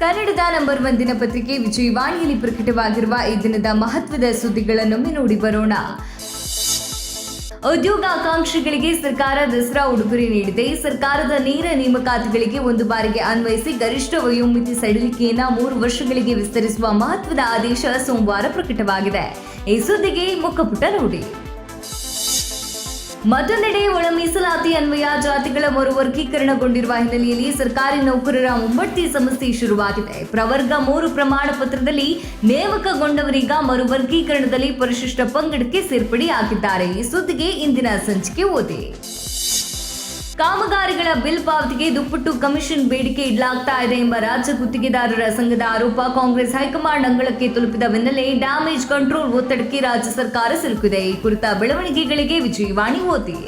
ಕನ್ನಡದ number one ದಿನಪತ್ರಿಕೆ ವಿಜಯವಾಣಿಯಲ್ಲಿ ಪ್ರಕಟವಾಗಿರುವ ಈ ದಿನದ ಮಹತ್ವದ ಸುದ್ದಿಗಳನ್ನೊಮ್ಮೆ ನೋಡಿ ಬರೋಣ. ಉದ್ಯೋಗ ಆಕಾಂಕ್ಷಿಗಳಿಗೆ ಸರ್ಕಾರ ದಸರಾ ಉಡುಗೊರೆ ನೀಡಿದೆ. ಸರ್ಕಾರದ ನೇರ ನೇಮಕಾತಿಗಳಿಗೆ ಒಂದು ಬಾರಿಗೆ ಅನ್ವಯಿಸಿ ಗರಿಷ್ಠ ವಯೋಮಿತಿ ಸಡಿಲಿಕೆಯನ್ನು ಮೂರು ವರ್ಷಗಳಿಗೆ ವಿಸ್ತರಿಸುವ ಮಹತ್ವದ ಆದೇಶ ಸೋಮವಾರ ಪ್ರಕಟವಾಗಿದೆ. ಈ ಸುದ್ದಿಗೆ ಮುಖಪುಟ ನೋಡಿ. ಮತ್ತೊಂದೆಡೆ ಒಳ ಮೀಸಲಾತಿ ಅನ್ವಯ, ಜಾತಿಗಳ ಮರು ವರ್ಗೀಕರಣಗೊಂಡಿರುವ ಹಿನ್ನೆಲೆಯಲ್ಲಿ ಸರ್ಕಾರಿ ನೌಕರರ ಮುಂಬಡ್ತಿ ಸಮಸ್ಯೆ ಶುರುವಾಗಿದೆ. ಪ್ರವರ್ಗ ಮೂರು ಪ್ರಮಾಣ ಪತ್ರದಲ್ಲಿ ನೇಮಕಗೊಂಡವರೀಗ ಮರು ವರ್ಗೀಕರಣದಲ್ಲಿ ಪರಿಶಿಷ್ಟ ಪಂಗಡಕ್ಕೆ ಸೇರ್ಪಡೆಯಾಗಿದ್ದಾರೆ. ಈ ಸುದ್ದಿಗೆ ಇಂದಿನ ಸಂಚಿಕೆ ಓದಿ. ಕಾಮಗಾರಿಗಳ ಬಿಲ್ ಪಾವತಿಗೆ ದುಪ್ಪಟ್ಟು ಕಮಿಷನ್ ಬೇಡಿಕೆ ಇಡಲಾಗ್ತಾ ಇದೆ ಎಂಬ ರಾಜ್ಯ ಗುತ್ತಿಗೆದಾರರ ಸಂಘದ ಆರೋಪ ಕಾಂಗ್ರೆಸ್ ಹೈಕಮಾಂಡ್ ಅಂಗಳಕ್ಕೆ ತಲುಪಿದ ಬೆನ್ನಲ್ಲೇ ಡ್ಯಾಮೇಜ್ ಕಂಟ್ರೋಲ್ ಒತ್ತಡಕ್ಕೆ ರಾಜ್ಯ ಸರ್ಕಾರ ಸಿಲುಕಿದೆ. ಈ ಕುರಿತ ಬೆಳವಣಿಗೆಗಳಿಗೆ ವಿಜಯವಾಣಿ ಓದಿ.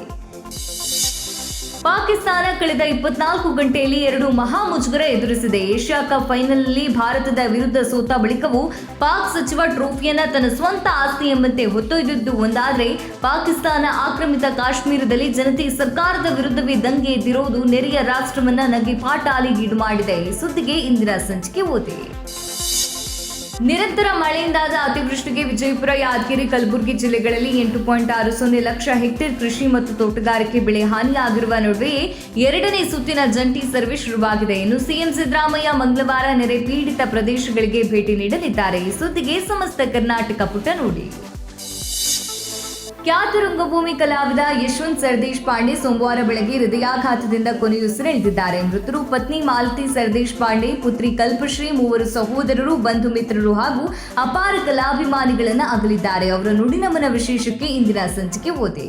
ಪಾಕಿಸ್ತಾನ ಕಳೆದ ಇಪ್ಪತ್ನಾಲ್ಕು ಗಂಟೆಯಲ್ಲಿ ಎರಡು ಮಹಾ ಮುಜುಗರ ಎದುರಿಸಿದೆ. ಏಷ್ಯಾ ಕಪ್ ಫೈನಲ್ನಲ್ಲಿ ಭಾರತದ ವಿರುದ್ಧ ಸೋತ ಬಳಿಕವೂ ಪಾಕ್ ಸಚಿವ ಟ್ರೋಫಿಯನ್ನ ತನ್ನ ಸ್ವಂತ ಆಸ್ತಿ ಎಂಬಂತೆ ಹೊತ್ತೊಯ್ದಿದ್ದು ಒಂದಾದರೆ, ಪಾಕಿಸ್ತಾನ ಆಕ್ರಮಿತ ಕಾಶ್ಮೀರದಲ್ಲಿ ಜನತೆ ಸರ್ಕಾರದ ವಿರುದ್ಧವೇ ದಂಗೆ ಎದ್ದಿರೋದು ನೆರೆಯ ರಾಷ್ಟ್ರವನ್ನ ನಗೆ ಪಾಟಾಲಿಗೀಡು ಮಾಡಿದೆ. ಈ ಸುದ್ದಿಗೆ ಇಂದಿನ ಸಂಚಿಕೆ ಓದಿ. ನಿರಂತರ ಮಳೆಯಿಂದಾದ ಅತಿವೃಷ್ಟಿಗೆ ವಿಜಯಪುರ, ಯಾದಗಿರಿ, ಕಲಬುರಗಿ ಜಿಲ್ಲೆಗಳಲ್ಲಿ ಎಂಟು ಪಾಯಿಂಟ್ ಆರು ಸೊನ್ನೆ ಲಕ್ಷ ಹೆಕ್ಟೇರ್ ಕೃಷಿ ಮತ್ತು ತೋಟಗಾರಿಕೆ ಬೆಳೆ ಹಾನಿಯಾಗಿರುವ ನಡುವೆಯೇ ಎರಡನೇ ಸುತ್ತಿನ ಜಂಟಿ ಸರ್ವೆ ಶುರುವಾಗಿದೆ. ಎಂದು ಸಿಎಂ ಸಿದ್ದರಾಮಯ್ಯ ಮಂಗಳವಾರ ನೆರೆ ಪೀಡಿತ ಪ್ರದೇಶಗಳಿಗೆ ಭೇಟಿ ನೀಡಲಿದ್ದಾರೆ. ಈ ಸುದ್ದಿಗೆ ಸಮಸ್ತ ಕರ್ನಾಟಕ ಪುಟ ನೋಡಿ. ಖ್ಯಾತ ರಂಗಭೂಮಿ ಕಲಾವಿದ ಯಶವಂತ್ ಸರ್ದೇಶ್ ಪಾಂಡೆ ಸೋಮವಾರ ಬೆಳಗ್ಗೆ ಹೃದಯಾಘಾತದಿಂದ ಕೊನೆಯುಸಿರೆಳೆದಿದ್ದಾರೆ ಮೃತರು ಪತ್ನಿ ಮಾಲತಿ ಸರ್ದೇಶ್ ಪಾಂಡೆ, ಪುತ್ರಿ ಕಲ್ಪಶ್ರೀ ಮೂವರು ಸಹೋದರರು, ಬಂಧು ಮಿತ್ರರು ಹಾಗೂ ಅಪಾರ ಕಲಾಭಿಮಾನಿಗಳನ್ನು ಅಗಲಿದ್ದಾರೆ. ಅವರ ನುಡಿನಮನ ವಿಶೇಷಕ್ಕೆ ಇಂದಿನ ಸಂಚಿಕೆ ಓದಿ.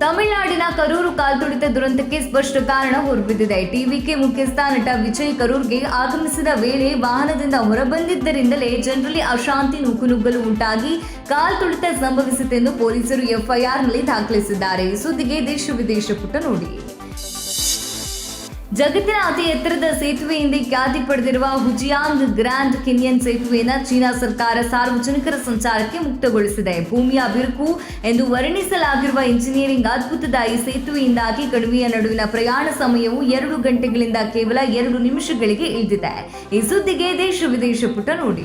ತಮಿಳುನಾಡಿನ ಕರೂರು ಕಾಲ್ತುಳಿತ ದುರಂತಕ್ಕೆ ಸ್ಪಷ್ಟ ಕಾರಣ ಹೊರಬಿದ್ದಿದೆ. ಟಿವಿಕೆ ಮುಖ್ಯಸ್ಥ ನಟ ವಿಜಯ್ ಕರೂರ್ಗೆ ಆಗಮಿಸಿದ ವೇಳೆ ವಾಹನದಿಂದ ಹೊರಬಂದಿದ್ದರಿಂದಲೇ ಜನರಲ್ಲಿ ಅಶಾಂತಿ ನೂಕುನುಗ್ಗಲು ಉಂಟಾಗಿ ಕಾಲ್ತುಳಿತ ಸಂಭವಿಸಿತೆಂದು ಪೊಲೀಸರು ಎಫ್ಐಆರ್ನಲ್ಲಿ ದಾಖಲಿಸಿದ್ದಾರೆ. ಸುದ್ದಿಗೆ ದೇಶ ವಿದೇಶ ಪುಟ ನೋಡಿ. ಜಗತ್ತಿನ ಅತಿ ಎತ್ತರದ ಸೇತುವೆ ಎಂದೇ ಖ್ಯಾತಿ ಪಡೆದಿರುವ ಹುಜಿಯಾಂಗ್ ಗ್ರ್ಯಾಂಡ್ ಕೆನಿಯನ್ ಸೇತುವೆಯನ್ನು ಚೀನಾ ಸರ್ಕಾರ ಸಾರ್ವಜನಿಕರ ಸಂಚಾರಕ್ಕೆ ಮುಕ್ತಗೊಳಿಸಿದೆ. ಭೂಮಿಯ ಬಿರುಕು ಎಂದು ವರ್ಣಿಸಲಾಗಿರುವ ಇಂಜಿನಿಯರಿಂಗ್ ಅದ್ಭುತದ ಈ ಸೇತುವೆಯಿಂದಾಗಿ ಕಣಿವೆಯ ನಡುವಿನ ಪ್ರಯಾಣ ಸಮಯವು ಎರಡು ಗಂಟೆಗಳಿಂದ ಕೇವಲ ಎರಡು ನಿಮಿಷಗಳಿಗೆ ಇಳಿದಿದೆ. ಈ ಸುದ್ದಿಗೆ ದೇಶ ವಿದೇಶ ಪುಟ ನೋಡಿ.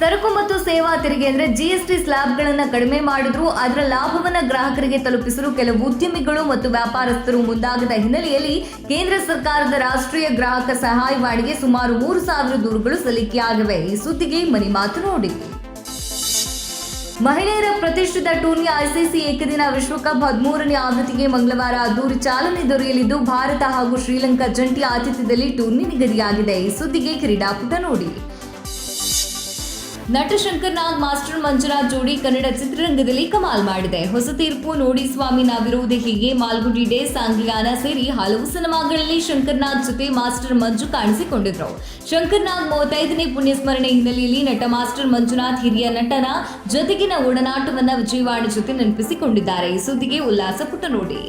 ಸರಕು ಮತ್ತು ಸೇವಾ ತೆರಿಗೆ ಅಂದ್ರೆ ಜಿಎಸ್ಟಿ ಸ್ಲ್ಯಾಬ್ಗಳನ್ನು ಕಡಿಮೆ ಮಾಡಿದ್ರು. ಅದರ ಲಾಭವನ್ನು ಗ್ರಾಹಕರಿಗೆ ತಲುಪಿಸಲು ಕೆಲವು ಉದ್ಯಮಿಗಳು ಮತ್ತು ವ್ಯಾಪಾರಸ್ಥರು ಮುಂದಾಗದ ಹಿನ್ನೆಲೆಯಲ್ಲಿ ಕೇಂದ್ರ ಸರ್ಕಾರದ ರಾಷ್ಟ್ರೀಯ ಗ್ರಾಹಕ ಸಹಾಯವಾಣಿಗೆ ಸುಮಾರು ಮೂರು ಸಾವಿರ ದೂರುಗಳು ಸಲ್ಲಿಕೆಯಾಗಿವೆ ಈ ಸುದ್ದಿಗೆ ಮನಿ ಮಾತು ನೋಡಿ. ಮಹಿಳೆಯರ ಪ್ರತಿಷ್ಠಿತ ಟೂರ್ನಿ ಐಸಿಸಿ ಏಕದಿನ ವಿಶ್ವಕಪ್ ಹದಿಮೂರನೇ ಆವೃತ್ತಿಗೆ ಮಂಗಳವಾರ ಅದ್ದೂರಿ ಚಾಲನೆ ದೊರೆಯಲಿದ್ದು, ಭಾರತ ಹಾಗೂ ಶ್ರೀಲಂಕಾ ಜಂಟಿ ಆತಿಥ್ಯದಲ್ಲಿ ಟೂರ್ನಿ ನಿಗದಿಯಾಗಿದೆ. ಈ ಸುದ್ದಿಗೆ ಕ್ರೀಡಾಪುಟ ನೋಡಿ. ನಟ ಶಂಕರ್ ನಾಗ್ ಮಾಸ್ಟರ್ ಮಂಜುನಾಥ್ ಜೋಡಿ ಕನ್ನಡ ಚಿತ್ರರಂಗದಲ್ಲಿ ಕಮಾಲ್ ಮಾಡಿದೆ. ಹೊಸ ತೀರ್ಪು ನೋಡಿ ಸ್ವಾಮಿ ನಾವಿರುವುದು ಹೀಗೆ. ಮಾಲ್ಗುಡಿ ಡೇ ಸಾಂಗ್ಲಿಯಾನ ಸೇರಿ ಹಲವು ಸಿನಿಮಾಗಳಲ್ಲಿ ಶಂಕರ್ನಾಗ್ ಜೊತೆ ಮಾಸ್ಟರ್ ಮಂಜು ಕಾಣಿಸಿಕೊಂಡಿದ್ರು. ಶಂಕರ್ನಾಗ್ ಮೂವತ್ತೈದನೇ ಪುಣ್ಯಸ್ಮರಣೆ ಹಿನ್ನೆಲೆಯಲ್ಲಿ ನಟ ಮಾಸ್ಟರ್ ಮಂಜುನಾಥ್ ಹಿರಿಯ ನಟನ ಜೊತೆಗಿನ ಒಡನಾಟವನ್ನ ವಿಜಯವಾಡ ಜೊತೆ ನೆನಪಿಸಿಕೊಂಡಿದ್ದಾರೆ. ಈ ಸುದ್ದಿಗೆ ಉಲ್ಲಾಸ ಪುಟ ನೋಡಿ.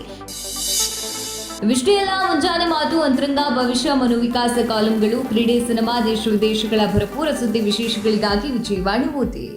ಇವಿಷ್ಟೇ ಎಲ್ಲ ಮುಂಜಾನೆ ಮಾತು ಅಂತರಂಗ ಭವಿಷ್ಯ ಮನೋವಿಕಾಸ ಕಾಲಂಗಳು, ಕ್ರೀಡೆ, ಸಿನಿಮಾ, ದೇಶ, ವಿದೇಶಗಳ ಭರಪೂರ ಸುದ್ದಿ ವಿಶೇಷಗಳಿಗಾಗಿ ವಿಜಯವಾಣಿ ಓದಿ.